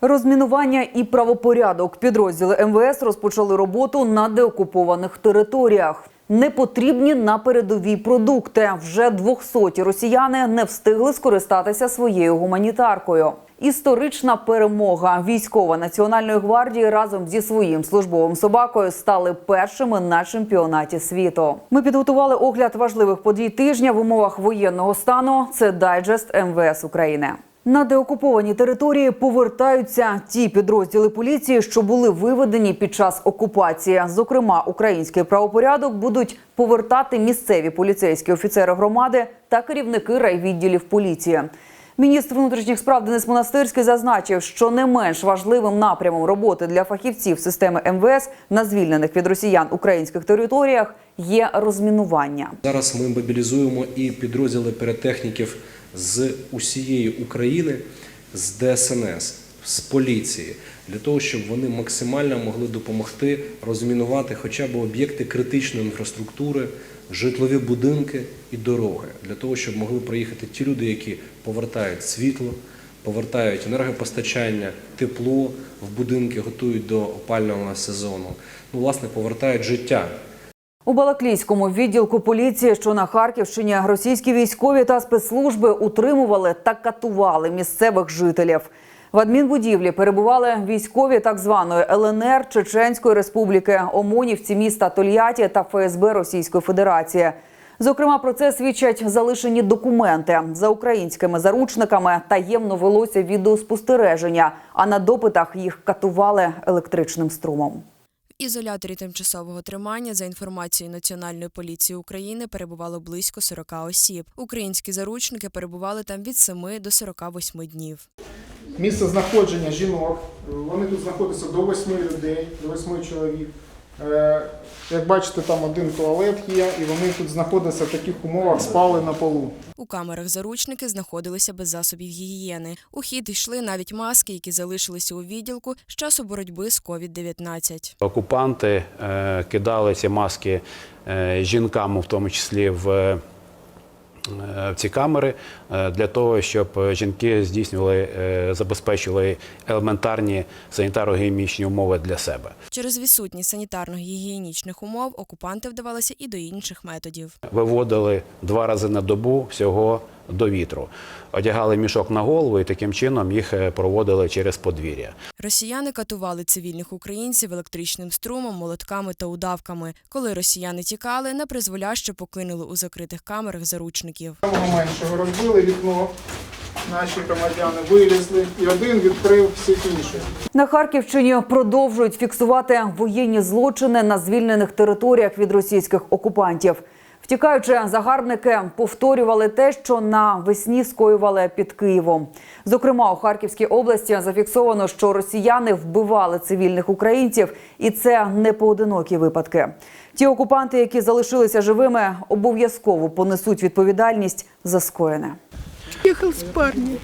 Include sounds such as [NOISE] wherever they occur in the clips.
Розмінування і правопорядок підрозділи МВС розпочали роботу на деокупованих територіях. Непотрібні на передовій продукти. Вже 200 росіяни не встигли скористатися своєю гуманітаркою. Історична перемога військова національної гвардії разом зі своїм службовим собакою стали першими на чемпіонаті світу. Ми підготували огляд важливих подій тижня в умовах воєнного стану. Це дайджест МВС України. На деокуповані території повертаються ті підрозділи поліції, що були виведені під час окупації. Зокрема, український правопорядок будуть повертати місцеві поліцейські офіцери громади та керівники райвідділів поліції. Міністр внутрішніх справ Денис Монастирський зазначив, що не менш важливим напрямом роботи для фахівців системи МВС на звільнених від росіян українських територіях є розмінування. Зараз ми мобілізуємо і підрозділи піротехніків з усієї України, з ДСНС, з поліції, для того, щоб вони максимально могли допомогти розмінувати хоча б об'єкти критичної інфраструктури, житлові будинки і дороги, для того, щоб могли проїхати ті люди, які повертають світло, повертають енергопостачання, тепло в будинки, готують до опального сезону. Ну, власне, повертають життя У Балаклійському відділку поліції, що на Харківщині, російські військові та спецслужби утримували та катували місцевих жителів. В адмінбудівлі перебували військові так званої ЛНР Чеченської Республіки, ОМОНівці міста Тольятті та ФСБ Російської Федерації. Зокрема, про це свідчать залишені документи за українськими заручниками. Таємно велося відеоспостереження, а на допитах їх катували електричним струмом. Ізоляторі тимчасового тримання, за інформацією Національної поліції України, перебувало близько 40 осіб. Українські заручники перебували там від 7 до 48 днів. Місце знаходження жінок. Вони тут знаходяться до восьми людей, до восьми чоловік. Е, Як бачите, там один туалет є, і вони тут знаходяться в таких умовах, спали на полу. У камерах заручники знаходилися без засобів гігієни. У хід йшли навіть маски, які залишилися у відділку з часу боротьби з COVID-19. Окупанти е, кидали ці маски е, жінкам, в тому числі в, в ці камери, е, для того, щоб жінки здійснювали, забезпечили забезпечували елементарні санітарно-гігієнічні умови для себе. Через відсутність санітарно-гігієнічних умов окупанти вдавалися і до інших методів. Виводили два рази на добу всього до вітру. Одягали мішок на голову і таким чином їх е, проводили через подвір'я. Росіяни катували цивільних українців електричним струмом, молотками та удавками. Коли росіяни тікали, непризволяще покинули у закритих камерах заручників. Меншого розбили вікно, наші громадяни вилізли, і один відкрив всіх інших. На Харківщині продовжують фіксувати воєнні злочини на звільнених територіях від російських окупантів. Втікаючи, загарбники повторювали те, що навесні скоювали під Києвом. Зокрема, у Харківській області зафіксовано, що росіяни вбивали цивільних українців, і це не поодинокі випадки. Ті окупанти, які залишилися живими, обов'язково понесуть відповідальність за скоєне. Ехал с парнем.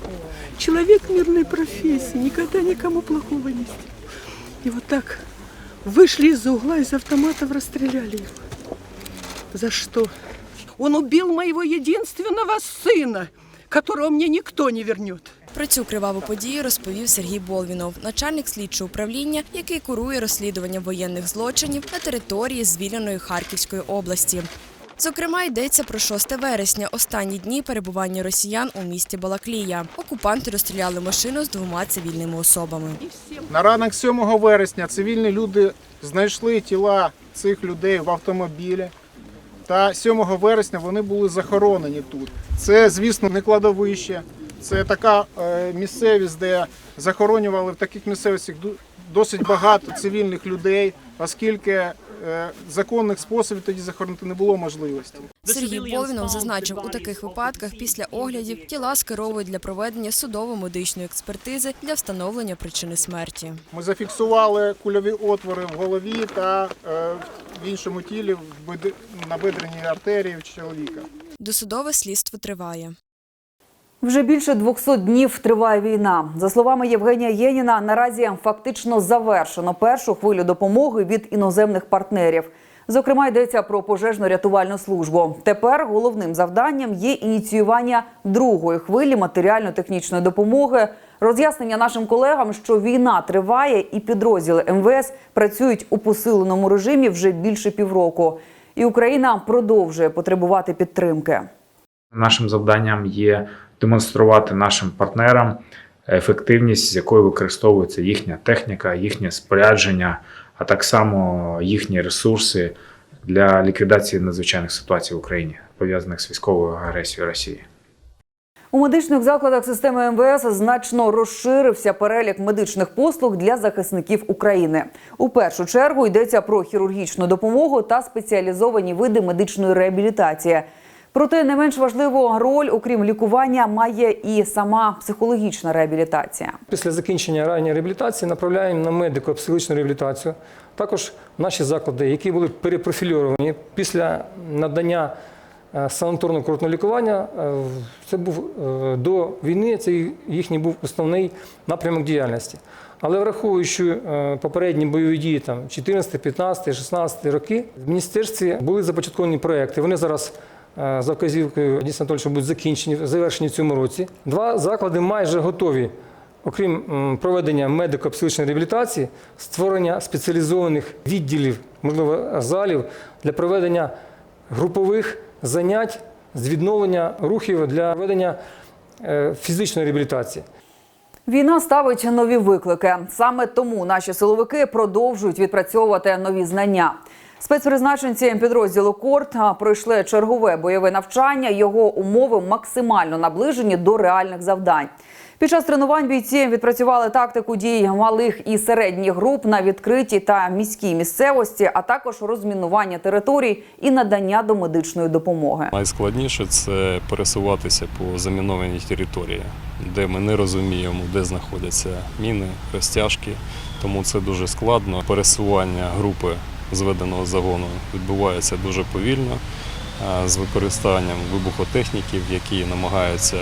Человек мирной профессии, никогда никому плохого не сделал. И вот так вышли из-за угла, из автоматов расстреляли. За что? Он убил моего единственного сына, которого мне никто не вернет. Про цю криваву подію розповів Сергій Болвінов, начальник слідчого управління, який курує розслідування воєнних злочинів на території звільненої Харківської області. Зокрема, йдеться про 6 вересня, останні дні перебування росіян у місті Балаклія. Окупанти розстріляли машину з двома цивільними особами. На ранок 7 вересня цивільні люди знайшли тіла цих людей в автомобілі. Та 7 вересня вони були захоронені тут. Це, звісно, не кладовище. Це така е, місцевість, де захоронювали в таких місцевостях ду- досить багато цивільних людей, оскільки е, законних способів тоді захоронити не було можливості. Сергій Болвінов зазначив, у таких випадках після оглядів тіла скеровують для проведення судово-медичної експертизи для встановлення причини смерті. Ми зафіксували кульові отвори в голові та е, в іншому тілі в бед- на бедреній артерії в чоловіка. Досудове слідство триває. Вже більше 200 днів триває війна. За словами Євгенія Єніна, наразі фактично завершено першу хвилю допомоги від іноземних партнерів. Зокрема, йдеться про пожежно-рятувальну службу. Тепер головним завданням є ініціювання другої хвилі матеріально-технічної допомоги, Роз'яснення нашим колегам, що війна триває, і підрозділи МВС працюють у посиленому режимі вже більше півроку. І Україна продовжує потребувати підтримки. Нашим завданням є демонструвати нашим партнерам ефективність, з якою використовується їхня техніка, їхнє спорядження, а так само їхні ресурси для ліквідації надзвичайних ситуацій в Україні, пов'язаних з військовою агресією Росії. У медичних закладах системи МВС значно розширився перелік медичних послуг для захисників України. У першу чергу йдеться про хірургічну допомогу та спеціалізовані види медичної реабілітації. Проте не менш важливу роль, окрім лікування, має і сама психологічна реабілітація. Після закінчення ранньої реабілітації направляємо на медико-психологічну реабілітацію. Також наші заклади, які були перепрофільовані після надання санаторно-курортного лікування, е, це був е, до війни, це їхній був основний напрямок діяльності. Але враховуючи е, попередні бойові дії там 14, 15, 16 роки, в міністерстві були започатковані проекти. Вони зараз е, за вказівкою Діса Анатольовича будуть закінчені, завершені в цьому році. Два заклади майже готові окрім проведення медико-психологічної реабілітації, створення спеціалізованих відділів, можливо, залів для проведення групових занять з відновлення рухів для проведення е, фізичної реабілітації. Війна ставить нові виклики. Саме тому наші силовики продовжують відпрацьовувати нові знання. Спецпризначенці підрозділу Корт пройшли чергове бойове навчання. Його умови максимально наближені до реальних завдань. Під час тренувань бійці відпрацювали тактику дій малих і середніх груп на відкритій та міській місцевості, а також розмінування територій і надання домедичної допомоги. Найскладніше це пересуватися по замінованій території, де ми не розуміємо, де знаходяться міни, розтяжки. Тому це дуже складно. Пересування групи зведеного загону відбувається дуже повільно з використанням вибухотехніків, які намагаються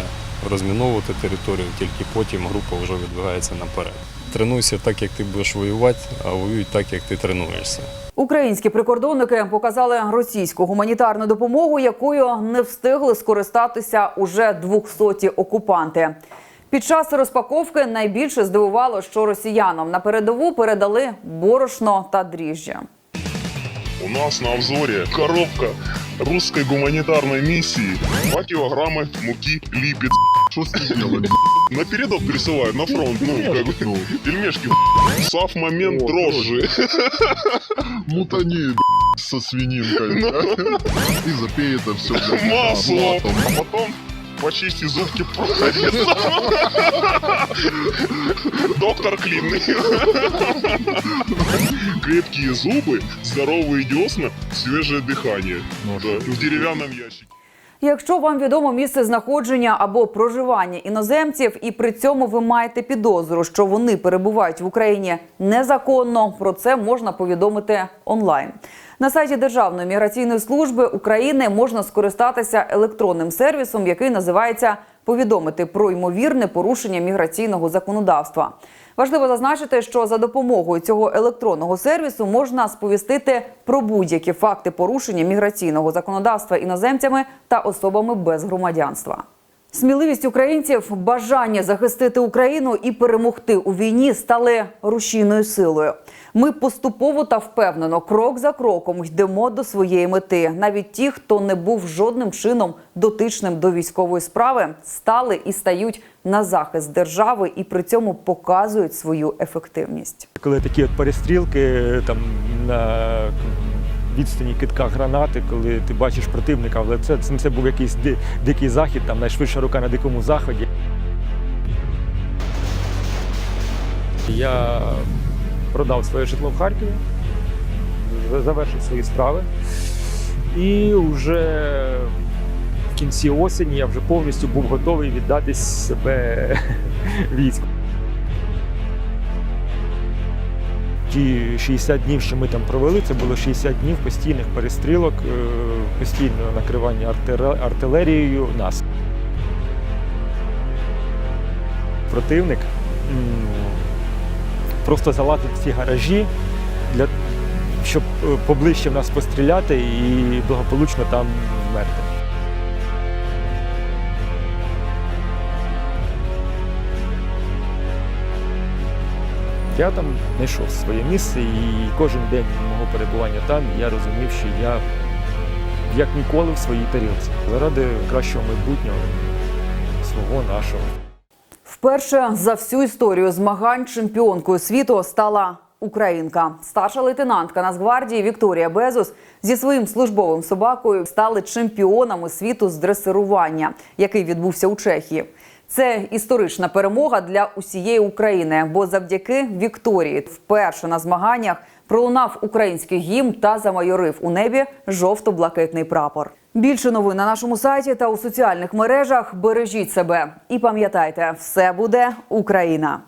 розміновувати територію, тільки потім група вже відбігається наперед. Тренуйся так, як ти будеш воювати, а воюй так, як ти тренуєшся. Українські прикордонники показали російську гуманітарну допомогу, якою не встигли скористатися уже 200 окупанти. Під час розпаковки найбільше здивувало, що росіянам на передову передали борошно та дріжджя. У нас на обзоре коробка русской гуманитарной миссии. 2 килограмма муки липец. Что с ним делать? На передок присылают, на фронт. Ну, как бы, пельмешки. Сав момент дрожжи. мутани со свининкой. И запей это все. Масло. А потом почисти зубки проходится. Доктор Клинный. Крепкие зубы, здоровые десна, свежее дыхание. Да, В деревянном ящике. Якщо вам відомо місце знаходження або проживання іноземців, і при цьому ви маєте підозру, що вони перебувають в Україні незаконно, про це можна повідомити онлайн. На сайті Державної міграційної служби України можна скористатися електронним сервісом, який називається Повідомити про ймовірне порушення міграційного законодавства. Важливо зазначити, що за допомогою цього електронного сервісу можна сповістити про будь-які факти порушення міграційного законодавства іноземцями та особами без громадянства. Сміливість українців, бажання захистити Україну і перемогти у війні стали рушійною силою. Ми поступово та впевнено, крок за кроком йдемо до своєї мети. Навіть ті, хто не був жодним чином дотичним до військової справи, стали і стають на захист держави і при цьому показують свою ефективність. коли такі от перестрілки там на відстані китка гранати, коли ти бачиш противника, але це, це, був якийсь ди- дикий захід, там найшвидша рука на дикому заході. Я продав своє житло в Харкові, завершив свої справи. І вже в кінці осені я вже повністю був готовий віддати себе [LAUGHS] війську. Ті 60 днів, що ми там провели, це було 60 днів постійних перестрілок, е, постійного накривання артилерією нас. Противник просто залазить в ці гаражі, для, щоб е, поближче в нас постріляти і благополучно там вмерти. Я там знайшов своє місце, і кожен день мого перебування там я розумів, що я як ніколи в своїй тарілці. Заради кращого майбутнього свого нашого. Вперше за всю історію змагань чемпіонкою світу стала українка. Старша лейтенантка Нацгвардії Вікторія Безус зі своїм службовим собакою стали чемпіонами світу з дресирування, який відбувся у Чехії. Це історична перемога для усієї України, бо завдяки Вікторії вперше на змаганнях пролунав український гімн та замайорив у небі жовто-блакитний прапор. Більше новин на нашому сайті та у соціальних мережах. Бережіть себе і пам'ятайте, все буде Україна.